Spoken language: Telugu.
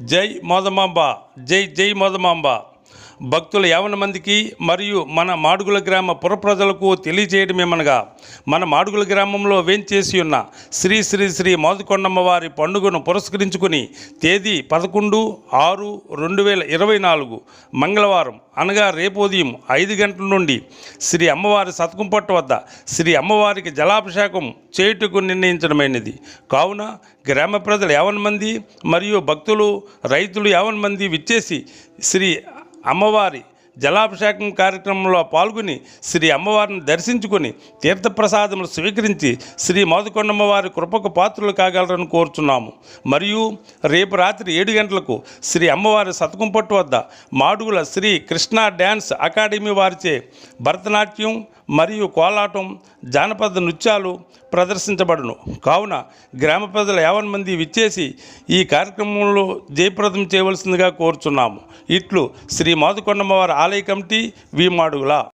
ஜெய் மதமாம்பா ஜெய் ஜெய் மதமாம்பா భక్తుల యావన మందికి మరియు మన మాడుగుల గ్రామ పురప్రజలకు తెలియజేయడమేమనగా మన మాడుగుల గ్రామంలో వేంచేసి ఉన్న శ్రీ శ్రీ శ్రీ మోదకొండమ్మ వారి పండుగను పురస్కరించుకుని తేదీ పదకొండు ఆరు రెండు వేల ఇరవై నాలుగు మంగళవారం అనగా రేపు ఉదయం ఐదు గంటల నుండి శ్రీ అమ్మవారి సతకుంపట్టు వద్ద శ్రీ అమ్మవారికి జలాభిషేకం చేయుటకు నిర్ణయించడమైనది. కావున గ్రామ ప్రజలు యావన్ మంది మరియు భక్తులు రైతులు యావన్ మంది విచ్చేసి శ్రీ అమ్మవారి జలాభిషేకం కార్యక్రమంలో పాల్గొని శ్రీ అమ్మవారిని దర్శించుకొని తీర్థప్రసాదములు స్వీకరించి శ్రీ మోదకొండమ్మవారి కృపకు పాత్రలు కాగలరని కోరుచున్నాము. మరియు రేపు రాత్రి ఏడు గంటలకు శ్రీ అమ్మవారి సతకుంపట్టు వద్ద మాడుగుల శ్రీ కృష్ణ డ్యాన్స్ అకాడమీ వారిచే భరతనాట్యం మరియు కోలాటం జానపద నృత్యాలు ప్రదర్శించబడును. కావున గ్రామ ప్రజల యావన్ మంది విచ్చేసి ఈ కార్యక్రమంలో జయప్రదం చేయవలసిందిగా కోరుచున్నాము. ఇట్లు శ్రీ మాదుకొండమ్మవారి ఆలయ కమిటీ వి మాడుగుల